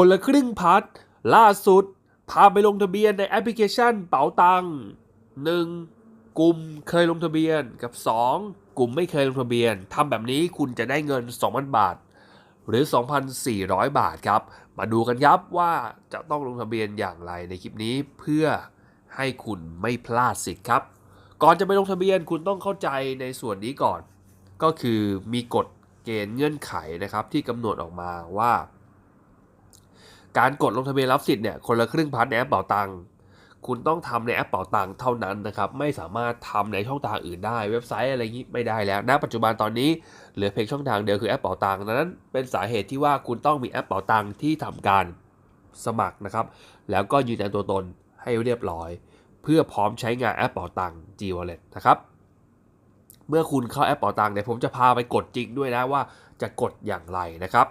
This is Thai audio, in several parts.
คนละครึ่งพัดล่าสุด พาไปลงทะเบียนในแอปพลิเคชันเป๋าตังค์หนึ่งกลุ่มเคยลงทะเบียนกับ 2 กลุ่มไม่เคยลงทะเบียนทำแบบนี้คุณจะได้เงิน 2,000 บาท หรือ 2,400 บาทครับ มาดูกันครับว่าจะต้องลงทะเบียนอย่างไรในคลิปนี้เพื่อให้คุณไม่พลาดสิทธิ์ครับ ก่อนจะไปลงทะเบียนคุณต้องเข้าใจในส่วนนี้ก่อน ก็คือมีกฎเกณฑ์เงื่อนไขนะครับที่กำหนดออกมาว่า การกดลงทะเบียนรับสิทธิ์เนี่ยคนละครึ่งพันในแอปเป๋าตังค์คุณต้องทำในแอปเป๋าตังค์เท่านั้นนะครับไม่สามารถทำในช่องทางอื่นได้ เว็บไซต์อะไรอย่างนี้ไม่ได้แล้วณปัจจุบันตอนนี้เหลือเพียงช่องทางเดียวคือแอปเป๋าตังค์ดังนั้นเป็นสาเหตุที่ว่าคุณต้องมีแอปเป๋าตังค์ที่ทำการสมัครนะครับ แล้วก็ยืนยันตัวตนให้เรียบร้อย เพื่อพร้อมใช้งานแอปเป๋าตังค์ G Wallet นะครับเมื่อคุณเข้าแอปเป๋าตังค์เนี่ยผมจะพาไปกดจริงด้วยนะว่าจะกดอย่างไรนะครับ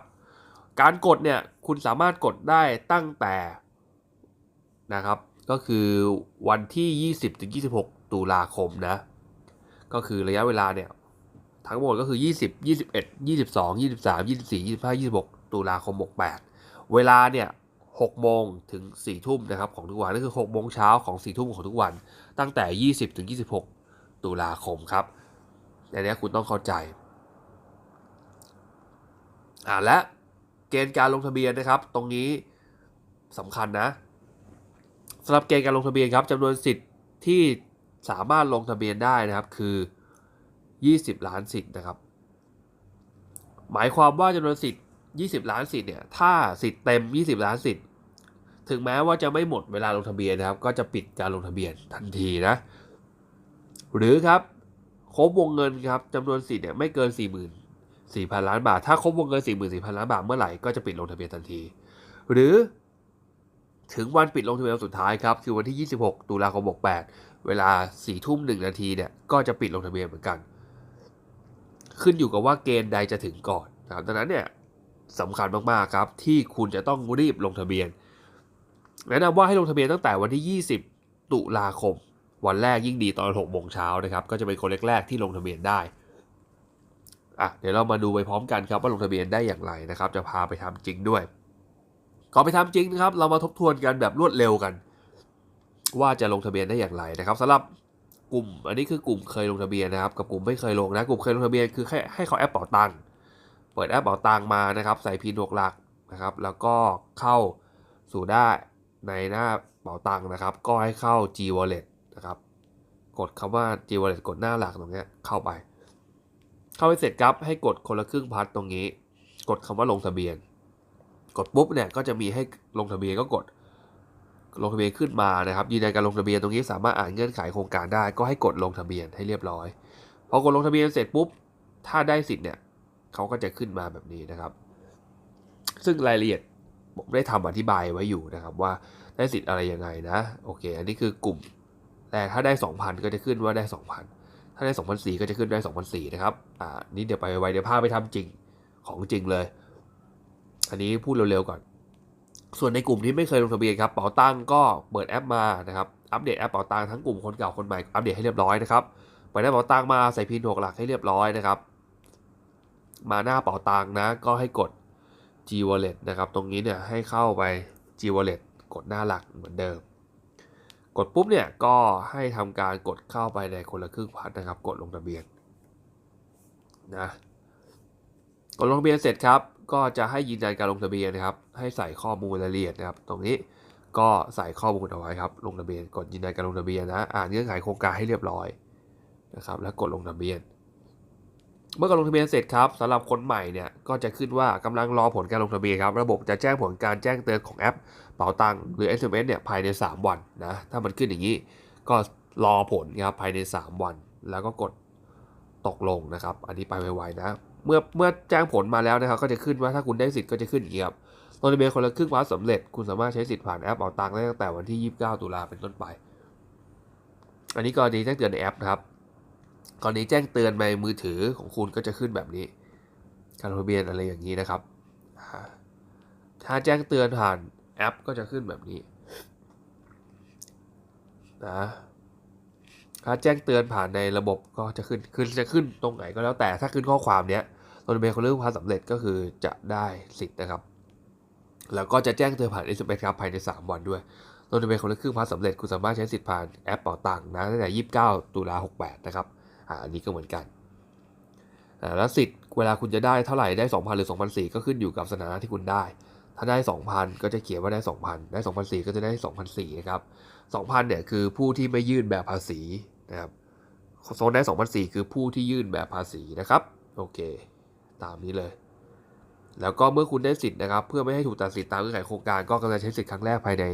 การกดเนี่ยคุณสามารถกดได้ตั้งแต่นะครับก็คือวันที่ 20ถึง26 ตุลาคมนะ ก็คือระยะเวลาเนี่ยทั้งหมดก็คือ 20 21 22 23 24 25 26 ตุลาคม 68 เวลาเนี่ย6โมงถึง4ทุ่มนะครับของทุกวันนั่นคือ6โมงเช้าของ4ทุ่มของทุกวัน ตั้งแต่ 20ถึง26 ตุลาคมครับอันนี้คุณต้องเข้าใจอ่าและ เกณฑ์การลงทะเบียนนะครับ ตรงนี้สำคัญนะสำหรับเกณฑ์การลงทะเบียนครับจำนวนสิทธิ์ที่สามารถลงทะเบียนได้นะครับคือ 20 ล้านสิทธิ์นะครับ หมายความว่าจำนวนสิทธิ์ 20 ล้านสิทธิ์เนี่ยถ้าสิทธิ์เต็ม 20 ล้านสิทธิ์ถึงแม้ว่าจะไม่หมดเวลาลงทะเบียนนะครับ ก็จะปิดการลงทะเบียนทันทีนะ หรือครับครบวงเงินครับจำนวนสิทธิ์เนี่ยไม่เกิน 40,000 4,000 ล้านบาท ถ้าครบวงเงิน 44,000 ล้านบาทเมื่อไหร่ก็จะปิดลงทะเบียนทันที หรือถึงวันปิดลงทะเบียนสุดท้ายครับ คือวันที่ 26 ตุลาคม 68 เวลา 4 ทุ่ม 1 นาทีเนี่ย ก็จะปิดลงทะเบียนเหมือนกัน ขึ้นอยู่กับว่าเกณฑ์ใดจะถึงก่อนนะครับดังนั้นเนี่ยสำคัญมากๆครับที่คุณจะต้องรีบลงทะเบียนแนะนำว่าให้ลงทะเบียนตั้งแต่วันที่ 20 ตุลาคม วันแรกยิ่งดีตอน 6 โมงเช้านะครับ ก็จะเป็นคนแรกๆที่ลงทะเบียนได้ อะเดี๋ยวเรามาดูไปพร้อมกันครับว่าลงทะเบียนได้อย่างไรนะครับจะพาไปทำจริงด้วยก่อนไปทำจริงนะครับ เรามาทบทวนกันแบบรวดเร็วกัน ว่าจะลงทะเบียนได้อย่างไรนะครับสำหรับกลุ่ม อันนี้คือกลุ่มเคยลงทะเบียนนะครับ กับกลุ่มไม่เคยลงนะกลุ่มเคยลงทะเบียนคือให้ให้เขาแอปเป๋าตังค์เปิดแอปเป๋าตังค์มานะครับใส่พินหกหลักนะครับ แล้วก็เข้าสู่ได้ในหน้าเป๋าตังค์นะครับ ก็ให้เข้า G Wallet นะครับกดคำว่า G Wallet กดหน้าหลักตรงนี้เข้าไป เข้าไปเสร็จครับให้กดคนละครึ่งพัดตรงนี้ กดคำว่าลงทะเบียน กดปุ๊บเนี่ยก็จะมีให้ลงทะเบียนก็กด ลงทะเบียนขึ้นมานะครับยืนยันการลงทะเบียนตรงนี้สามารถอ่านเงื่อนไขโครงการได้ ก็ให้กดลงทะเบียนให้เรียบร้อยพอกดลงทะเบียนเสร็จปุ๊บถ้าได้สิทธิ์เนี่ยเขาก็จะขึ้นมาแบบนี้นะครับ ซึ่งรายละเอียดผมได้ทำอธิบายไว้อยู่นะครับว่าได้สิทธิ์อะไรยังไงนะ โอเค อันนี้คือกลุ่มแรกถ้าได้ 2,000 ก็จะขึ้นว่าได้ 2,000 ถ้าได้ 2,004 ก็จะขึ้นได้ 2,004 นะครับ อ่า นี่เดี๋ยวไปไวเดี๋ยวพาไปทำจริง ของจริงเลย อันนี้พูดเร็วๆก่อน ส่วนในกลุ่มที่ไม่เคยลงทะเบียนครับ เป๋าตังก็เปิดแอปมานะครับ อัปเดตแอปเป๋าตังทั้งกลุ่มคนเก่าคนใหม่ อัปเดตให้เรียบร้อยนะครับเปิดแอปเป๋าตังมาใส่พินหกหลักให้เรียบร้อยนะครับ มาหน้าเป๋าตังนะ ก็ให้กด G Wallet นะครับ ตรงนี้เนี่ยให้เข้าไป G Wallet กดหน้าหลักเหมือนเดิม กดปุ๊บเนี่ยก็ให้ทำการกดเข้าไปในคนละครึ่งพันนะครับ กดลงทะเบียนนะกดลงทะเบียนเสร็จครับ ก็จะให้ยืนยันการลงทะเบียนนะครับ ให้ใส่ข้อมูลรายละเอียดนะครับ ตรงนี้ก็ใส่ข้อมูลเอาไว้ครับ ลงทะเบียน กดยืนยันการลงทะเบียนนะ อ่านเงื่อนไขโครงการให้เรียบร้อยนะครับ แล้วกดลงทะเบียน เมื่อกดลงทะเบียนเสร็จครับสำหรับคนใหม่เนี่ยก็จะขึ้นว่ากำลังรอผลการลงทะเบียนครับระบบจะแจ้งผลการแจ้งเตือนของแอป เป๋าตังหรือ SMS เนี่ยภายใน 3 วันนะถ้ามันขึ้นอย่างนี้ ก็รอผลครับภายใน 3 วัน แล้วก็กดตกลงนะครับ อันนี้ไปไวๆนะเมื่อเมื่อแจ้งผลมาแล้วนะครับก็จะขึ้นว่าถ้าคุณได้สิทธิ์ก็จะขึ้นอย่างนี้ครับลงทะเบียนคนละครึ่งพาสสำเร็จคุณสามารถใช้สิทธิ์ผ่านแอปเป๋าตังได้ตั้งแต่วันที่ 29 ตุลาเป็นต้นไป อันนี้กรณีแจ้งเตือนในแอปนะครับ กรณีแจ้งเตือนในมือถือของคุณก็จะขึ้นแบบนี้ การลงทะเบียนอะไรอย่างนี้นะครับ ถ้าแจ้งเตือนผ่านแอปก็จะขึ้นแบบนี้นะถ้าแจ้งเตือนผ่านในระบบก็จะขึ้นขึ้นจะขึ้นตรงไหนก็แล้วแต่ถ้าขึ้นข้อความเนี้ยลงทะเบียนคนเรื่องความสำเร็จก็คือจะได้สิทธิ์นะครับ แล้วก็จะแจ้งเตือนผ่าน SMS ครับภายใน 3 วันด้วยลงทะเบียนคนละครึ่งพาสสำเร็จคุณสามารถใช้สิทธิ์ผ่านแอปเป๋าตังค์นะตั้งแต่ 29 ตุลา68 นะครับ อันนี้ก็เหมือนกันแล้วสิทธิ์เวลาคุณจะได้เท่าไหร่ได้ 2,000 หรือ 2,004ก็ขึ้นอยู่กับสถานะที่คุณได้ ถ้าได้ 2,000 ก็จะเขียนว่าได้ 2,000 ได้ 2,004ก็จะได้ 2,004นะครับ 2,000 เนี่ยคือผู้ที่ไม่ยื่นแบบภาษีนะครับโซนได้ 2,004คือผู้ที่ยื่นแบบภาษีนะครับ โอเค ตามนี้เลย แล้วก็เมื่อคุณได้สิทธิ์นะครับ เพื่อไม่ให้ถูกตัดสิทธิ์ตามเงื่อนไขโครงการก็กำลังใช้สิทธิ์ครั้งแรกภายใน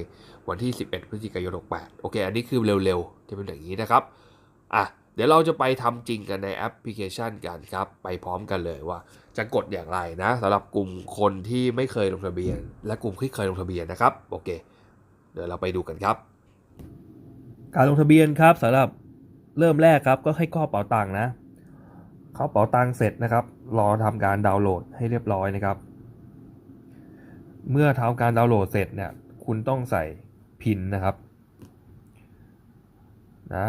วันที่ 11 พฤศจิกายน 68 โอเค อันนี้คือเร็วๆ จะเป็นอย่างนี้นะครับ อะ เดี๋ยวเราจะไปทำจริงกันในแอปพลิเคชันกันครับ ไปพร้อมกันเลยว่า จะกดอย่างไรนะสำหรับกลุ่มคนที่ไม่เคยลงทะเบียน และกลุ่มที่เคยลงทะเบียนนะครับโอเค เดี๋ยวเราไปดูกันครับ การลงทะเบียนครับสำหรับเริ่มแรกครับก็ให้ข้อเป๋าตังค์นะเข้าเป๋าตังค์เสร็จนะครับ รอทำการดาวน์โหลดให้เรียบร้อยนะครับ เมื่อทำการดาวน์โหลดเสร็จเนี่ยคุณต้องใส่พินนะครับนะ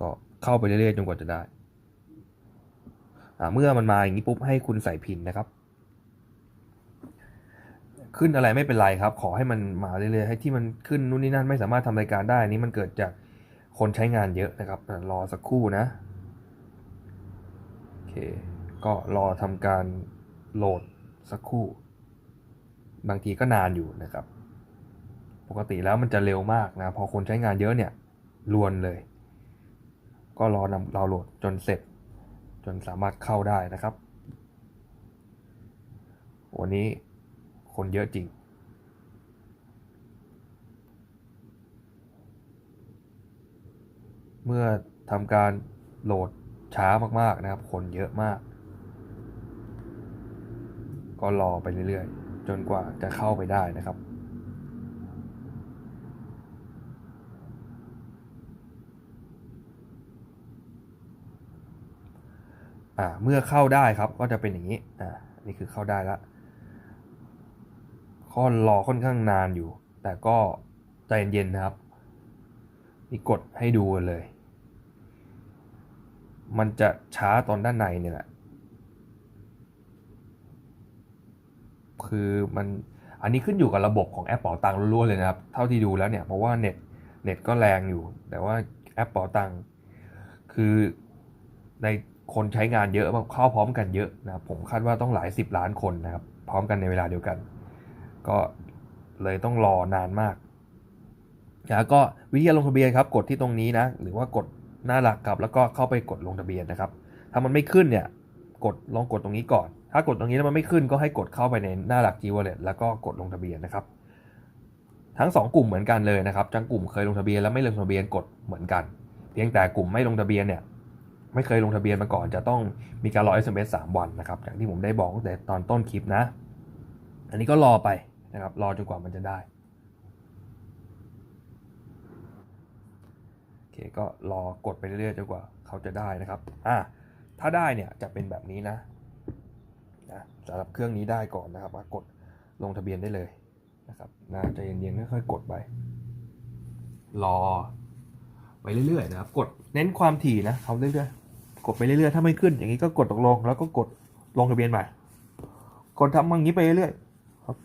ก็ เข้าไปเรื่อยๆจนกว่าจะได้ เมื่อมันมาอย่างนี้ปุ๊บให้คุณใส่พินนะครับ ขึ้นอะไรไม่เป็นไรครับ ขอให้มันมาเรื่อยๆให้ที่มันขึ้นนู่นนี่นั่นไม่สามารถทำรายการได้นนี้มันเกิดจากคนใช้งานเยอะนะครับรอสักครู่นะโอเคก็รอทำการโหลดสักครู่ บางทีก็นานอยู่นะครับ ปกติแล้วมันจะเร็วมากนะ พอคนใช้งานเยอะเนี่ยรวนเลย ก็รอนำดาวน์โหลดจนเสร็จ จนสามารถเข้าได้นะครับ วันนี้คนเยอะจริง เมื่อทำการโหลดช้ามากๆนะครับ คนเยอะมาก ก็รอไปเรื่อยๆ จนกว่าจะเข้าไปได้นะครับ อ่าเมื่อเข้าได้ครับก็จะเป็นอย่างนี้อ่านี่คือเข้าได้แล้วข้อรอค่อนข้างนานอยู่ แต่ก็ใจเย็นๆนะครับนี่กดให้ดูเลย มันจะช้าตอนด้านในเนี่ยแหละคือมันอันนี้ขึ้นอยู่กับระบบของแอปเป๋าตังค์ล้วนๆเลยนะครับ เท่าที่ดูแล้วเนี่ยเพราะว่าเน็ตเน็ตก็แรงอยู่ แต่ว่าแอปเป๋าตังค์คือใน คนใช้งานเยอะเข้าพร้อมกันเยอะนะครับผมคาดว่าต้องหลายสิบล้านคนนะครับพร้อมกันในเวลาเดียวกัน ก็เลยต้องรอนานมากแล้วก็วิธีลงทะเบียนครับกดที่ตรงนี้นะหรือว่ากดหน้าหลักกลับแล้วก็เข้าไปกดลงทะเบียนนะครับ ถ้ามันไม่ขึ้นเนี่ยกดลองกดตรงนี้ก่อน ถ้ากดตรงนี้แล้วมันไม่ขึ้นก็ให้กดเข้าไปในหน้าหลัก G Wallet แล้วก็กดลงทะเบียนนะครับ ทั้ง 2 กลุ่มเหมือนกันเลยนะครับทั้งกลุ่มเคยลงทะเบียนและไม่ลงทะเบียนกดเหมือนกัน เพียงแต่กลุ่มไม่ลงทะเบียนเนี่ย ไม่เคยลงทะเบียนมาก่อน จะต้องมีการรอ SMS 3 วันนะครับ อย่างที่ผมได้บอกตั้งแต่ตอนต้นคลิปนะ อันนี้ก็รอไปนะครับ รอจนกว่ามันจะได้โอเคก็รอกดไปเรื่อยๆจนกว่าเขาจะได้นะครับอ่าถ้าได้เนี่ยจะเป็นแบบนี้นะนะสำหรับเครื่องนี้ได้ก่อนนะครับกดลงทะเบียนได้เลยนะครับนะใจเย็นๆค่อยๆกดไป รอไปเรื่อยๆนะครับ กดเน้นความถี่นะเขาเรื่อยๆ กดไปเรื่อยๆ ถ้าไม่ขึ้นอย่างนี้ก็กดตกลง แล้วก็กดลงทะเบียนใหม่ กดทำอย่างนี้ไปเรื่อยๆครับ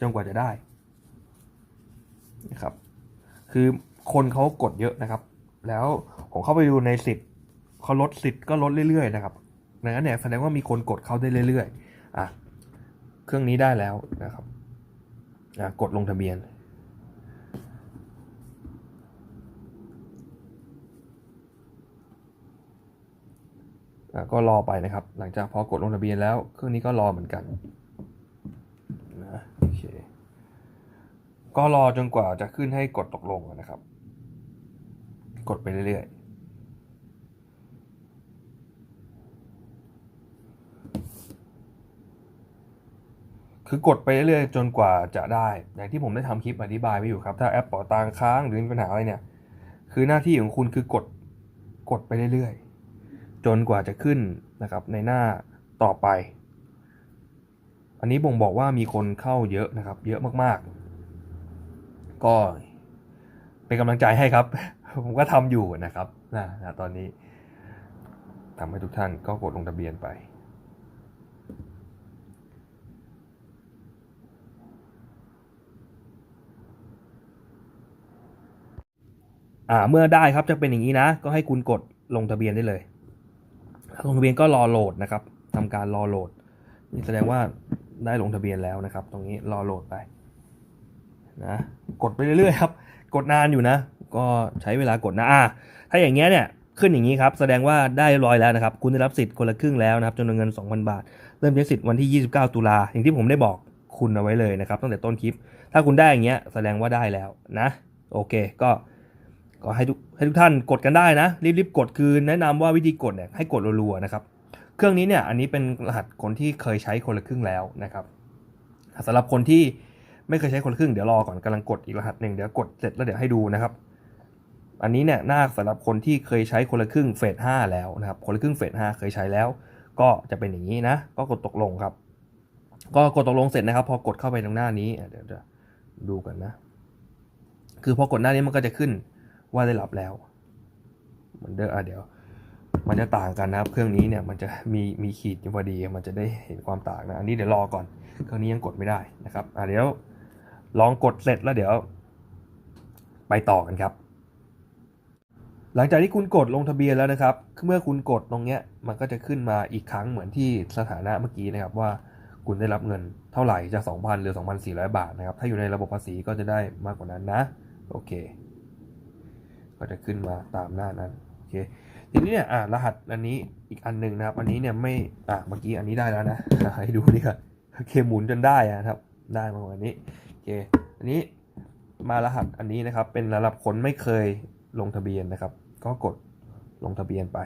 จนกว่าจะได้นะครับ คือคนเขากดเยอะนะครับ แล้วผมเข้าไปดูในสิทธิ์เขาลดสิทธิ์ก็ลดเรื่อยๆนะครับดังนั้นเนี่ยแสดงว่ามีคนกดเข้าได้เรื่อยๆอะเครื่องนี้ได้แล้วนะครับอะกดลงทะเบียน ก็รอไปนะครับ หลังจากพอกดลงทะเบียนแล้วเครื่องนี้ก็รอเหมือนกันนะโอเคก็รอจนกว่าจะขึ้นให้กดตกลงนะครับ กดไปเรื่อยๆคือกดไปเรื่อยๆจนกว่าจะได้ อย่างที่ผมได้ทำคลิปอธิบายไว้อยู่ครับ ถ้าแอปเป๋าตังค้างหรือมีปัญหาอะไรเนี่ย คือหน้าที่ของคุณคือกด กดไปเรื่อยๆ จนกว่าจะขึ้นนะครับในหน้าต่อไป อันนี้บ่งบอกว่ามีคนเข้าเยอะนะครับ เยอะมากๆ ก็เป็นกำลังใจให้ครับ ผมก็ทำอยู่นะครับนะนะตอนนี้ทำให้ทุกท่านก็กดลงทะเบียนไปอ่าเมื่อได้ครับจะเป็นอย่างนี้นะ ก็ให้คุณกดลงทะเบียนได้เลย ลงทะเบียนก็รอโหลดนะครับทำการรอโหลดนี่แสดงว่าได้ลงทะเบียนแล้วนะครับ ตรงนี้รอโหลดไปนะกดไปเรื่อยๆครับ กดนานอยู่นะ ก็ใช้เวลากดนะอ่าถ้าอย่างเงี้ยเนี่ยขึ้นอย่างนี้ครับ แสดงว่าได้ร้อยแล้วนะครับ คุณได้รับสิทธิ์คนละครึ่งแล้วนะครับจำนวนเงิน 2,000 บาท เริ่มใช้สิทธิ์วันที่ 29 ตุลาอย่างที่ผมได้บอกคุณเอาไว้เลยนะครับตั้งแต่ต้นคลิป ถ้าคุณได้อย่างเงี้ยแสดงว่าได้แล้วนะ โอเค ก็ ก็ให้ทุกให้ทุกท่านกดกันได้นะ รีบๆกดคือแนะนำว่าวิธีกดเนี่ยให้กดรัวๆนะครับ เครื่องนี้เนี่ยอันนี้เป็นรหัสคนที่เคยใช้คนละครึ่งแล้วนะครับสำหรับคนที่ไม่เคยใช้คนละครึ่งเดี๋ยวรอก่อนกำลังกดอีกรหัสหนึ่งเดี๋ยวกดเสร็จแล้วเดี๋ยวให้ดูนะครับ อันนี้เนี่ยหน้าสำหรับคนที่เคยใช้คนละครึ่งเฟส5แล้วนะครับคนละครึ่งเฟส5เคยใช้แล้ว ก็จะเป็นอย่างนี้นะ ก็กดตกลงครับ ก็กดตกลงเสร็จนะครับ พอกดเข้าไปตรงหน้านี้เดี๋ยวจะดูกันนะ คือพอกดหน้านี้มันก็จะขึ้น ว่าได้รับแล้วเหมือนเดอะเดี๋ยว มันจะต่างกันนะครับ เครื่องนี้เนี่ยมันจะมีมีขีดพอดีมันจะได้เห็นความต่างนะอันนี้เดี๋ยวรอก่อน เครื่องนี้ยังกดไม่ได้นะครับอะเดี๋ยวลองกดเสร็จแล้วเดี๋ยว ไปต่อกันครับ หลังจากที่คุณกดลงทะเบียนแล้วนะครับ เมื่อคุณกดตรงเนี้ยมันก็จะขึ้นมาอีกครั้งเหมือนที่สถานะเมื่อกี้นะครับว่าคุณได้รับเงินเท่าไหร่จาก 2,000 หรือ 2,400 บาทนะครับ ถ้าอยู่ในระบบภาษีก็จะได้มากกว่านั้นนะ โอเค ก็จะขึ้นมาตามหน้านั้นโอเคทีนี้เนี่ยอ่ารหัสอันนี้อีกอันหนึ่งนะครับ อันนี้เนี่ยไม่อะเมื่อกี้อันนี้ได้แล้วนะให้ดูนี่ก่อนโอเคหมุนจนได้อะครับ ได้มาประมาณนี้โอเคอันนี้มารหัสอันนี้นะครับ เป็นสำหรับคนไม่เคยลงทะเบียนนะครับ ก็กดลงทะเบียนไป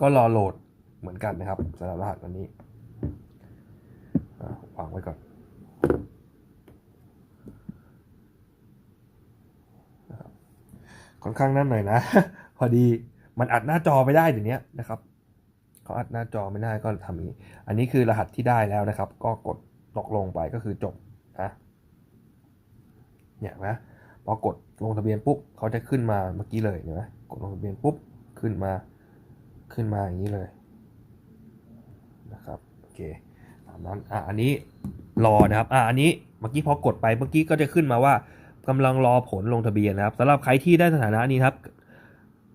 ก็รอโหลดเหมือนกันนะครับสำหรับรหัสอันนี้วางไว้ก่อนนะครับ ค่อนข้างนั่นหน่อยนะ พอดีมันอัดหน้าจอไม่ได้เดี๋ยวนี้นะครับเขาอัดหน้าจอไม่ได้ก็ทำอย่างนี้ อันนี้คือรหัสที่ได้แล้วนะครับ ก็กดตกลงไปก็คือจบนะเนี่ยนะพอกดลงทะเบียนปุ๊บเขาจะขึ้นมาเมื่อกี้เลยเห็นไหมกดลงทะเบียนปุ๊บขึ้นมาขึ้นมาอย่างนี้เลยนะครับโอเคตามนั้นอะอันนี้รอนะครับอะอันนี้เมื่อกี้พอกดไปเมื่อกี้ก็จะขึ้นมาว่า กำลังรอผลลงทะเบียนนะครับสำหรับใครที่ได้สถานะนี้ครับ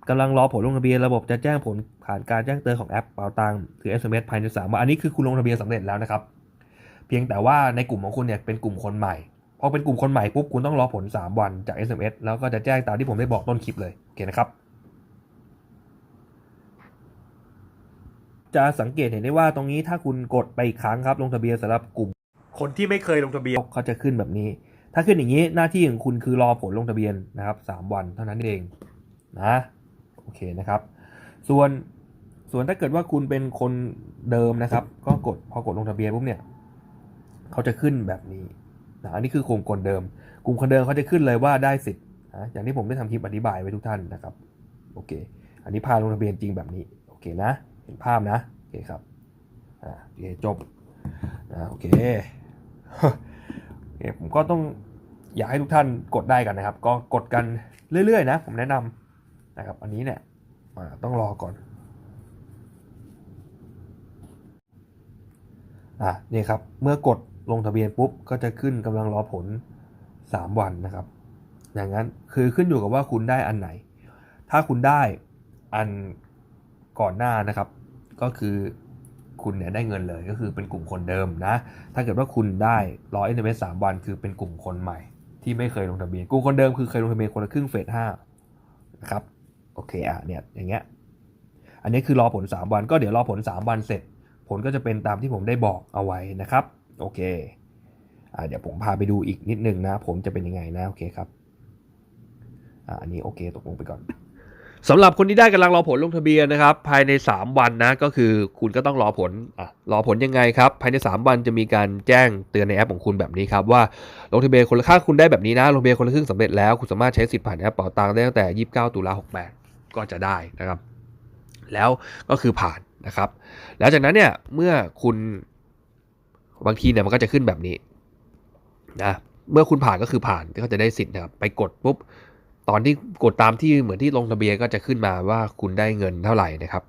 กำลังรอผลลงทะเบียนระบบจะแจ้งผลผ่านการแจ้งเตือนของแอปเป๋าตังค์หรือ SMS ภายในสามวันอันนี้คือคุณลงทะเบียนสำเร็จแล้วนะครับ เพียงแต่ว่าในกลุ่มของคุณเนี่ยเป็นกลุ่มคนใหม่พอเป็นกลุ่มคนใหม่ปุ๊บคุณต้องรอผล 3 วันจาก SMS แล้วก็จะแจ้งตามที่ผมได้บอกต้นคลิปเลยโอเคนะครับ จะสังเกตเห็นได้ว่าตรงนี้ถ้าคุณกดไปอีกครั้งครับ ลงทะเบียนสำหรับกลุ่ม คนที่ไม่เคยลงทะเบียนเขาจะขึ้นแบบนี้ ถ้าขึ้นอย่างนี้หน้าที่ของคุณคือรอผลลงทะเบียนนะครับ 3 วันเท่านั้นเองนะโอเคนะครับ ส่วนส่วนถ้าเกิดว่าคุณเป็นคนเดิมนะครับ ก็กดพอกดลงทะเบียนปุ๊บเนี่ยเขาจะขึ้นแบบนี้นะอันนี้คือกลุ่มคนเดิม กลุ่มคนเดิมเขาจะขึ้นเลยว่าได้สิทธิ์นะอย่างที่ผมได้ทำคลิปอธิบายไว้ทุกท่านนะครับโอเค อันนี้พาลงทะเบียนจริงแบบนี้โอเคนะ เห็นภาพนะโอเคครับอ่าโอเคจบนะโอเค คผมก็ต้องอยากให้ทุกท่านกดได้กันนะครับ ก็กดกันเรื่อยๆ นะ ผมแนะนำนะครับ อันนี้เนี่ยต้องรอก่อนอะนี่ครับ เมื่อกดลงทะเบียนปุ๊บ ก็จะขึ้นกำลังรอผล 3 วันนะครับ อย่างนั้นคือขึ้นอยู่กับว่าคุณได้อันไหน ถ้าคุณได้อันก่อนหน้านะครับ ก็คือ คุณเนี่ยได้เงินเลยก็คือเป็นกลุ่มคนเดิมนะ ถ้าเกิดว่าคุณได้รอเอ s สามวัน คือเป็นกลุ่มคนใหม่ ที่ไม่เคยลงทะเบียน กลุ่มคนเดิมคือเคยลงทะเบียนคนละครึ่งเฟสห้านะครับ โอเคอะเนี่ยอย่างเงี้ย อันนี้คือรอผล 3 วัน ก็เดี๋ยวรอผล 3 วันเสร็จ ผลก็จะเป็นตามที่ผมได้บอกเอาไว้นะครับ โอเคอ่าเดี๋ยวผมพาไปดูอีกนิดนึงนะ ผมจะเป็นยังไงนะ โอเคครับ อ่าอันนี้โอเคตกลงไปก่อน สำหรับคนที่ได้กำลังรอผลลงทะเบียนนะครับ ภายใน 3 วันนะก็คือคุณก็ต้องรอผลอรอผลยังไงครับ ภายใน 3 วันจะมีการแจ้งเตือนในแอปของคุณแบบนี้ครับว่าลงทะเบียนคนละค่าคุณได้แบบนี้นะลงทะเบียนคนละครึ่งสำเร็จแล้วคุณสามารถใช้สิทธิ์ผ่านแอปเป๋าตังค์ได้ตั้งแต่ 29 ตุลา68 ก็จะได้นะครับ แล้วก็คือผ่านนะครับแล้วจากนั้นเนี่ยเมื่อคุณบางทีเนี่ยมันก็จะขึ้นแบบนี้นะเมื่อคุณผ่านก็คือผ่านก็จะได้สิทธิ์นะครับไปกดปุ๊บ ตอนที่กดตามที่เหมือนที่ลงทะเบียนก็จะขึ้นมาว่าคุณได้เงินเท่าไหร่นะครับ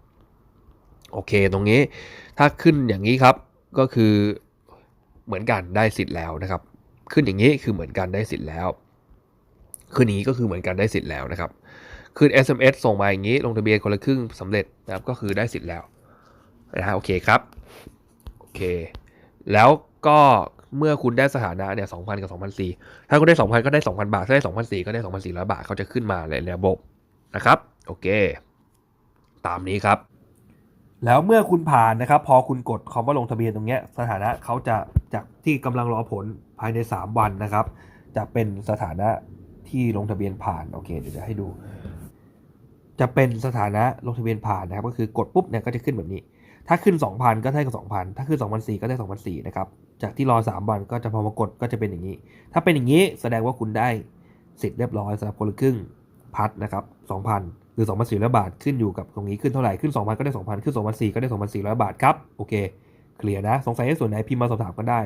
โอเคตรงนี้ถ้าขึ้นอย่างนี้ครับก็คือเหมือนกันได้สิทธิ์แล้วนะครับ ขึ้นอย่างนี้คือเหมือนกันได้สิทธิ์แล้วคืนนี้ก็คือเหมือนกันได้สิทธิ์แล้วนะครับคืน SMS ส่งมาอย่างนี้ ลงทะเบียนคนละครึ่งสำเร็จนะครับก็คือได้สิทธิ์แล้วนะฮะโอเคครับโอเค แล้วก็ เมื่อคุณได้สถานะเนี่ย2,000กับ2,004ถ้าคุณได้2,000ก็ได้2,000บาท ถ้าได้2,004ก็ได้2,400บาทเขาจะขึ้นมาในระบบนะครับ โอเค ตามนี้ครับ แล้วเมื่อคุณผ่านนะครับ พอคุณกดคำว่าลงทะเบียนตรงเนี้ยสถานะเขาจะจากที่กำลังรอผลภายใน 3 วันนะครับ จะเป็นสถานะที่ลงทะเบียนผ่านโอเคเดี๋ยวจะให้ดู จะเป็นสถานะลงทะเบียนผ่านนะครับ ก็คือกดปุ๊บเนี่ยก็จะขึ้นแบบนี้ ถ้าขึ้น 2,000 ก็ได้กับ2,000 ถ้าขึ้น 2,004ก็ได้2,004นะครับ จากที่รอ 3 วันก็จะพอมากดก็จะเป็นอย่างนี้ ถ้าเป็นอย่างนี้แสดงว่าคุณได้สิทธิ์เรียบร้อยสำหรับคนละครึ่งพัดนะครับ2,000 หรือ2,400 บาท ขึ้นอยู่กับตรงนี้ขึ้นเท่าไหร่ ขึ้น 2,000 ก็ได้ 2,000 ขึ้น 2,400 ก็ได้ 2,400 บาทครับ โอเค เคลียร์นะ สงสัยในส่วนไหนพิมพ์มาสอบถามกันได้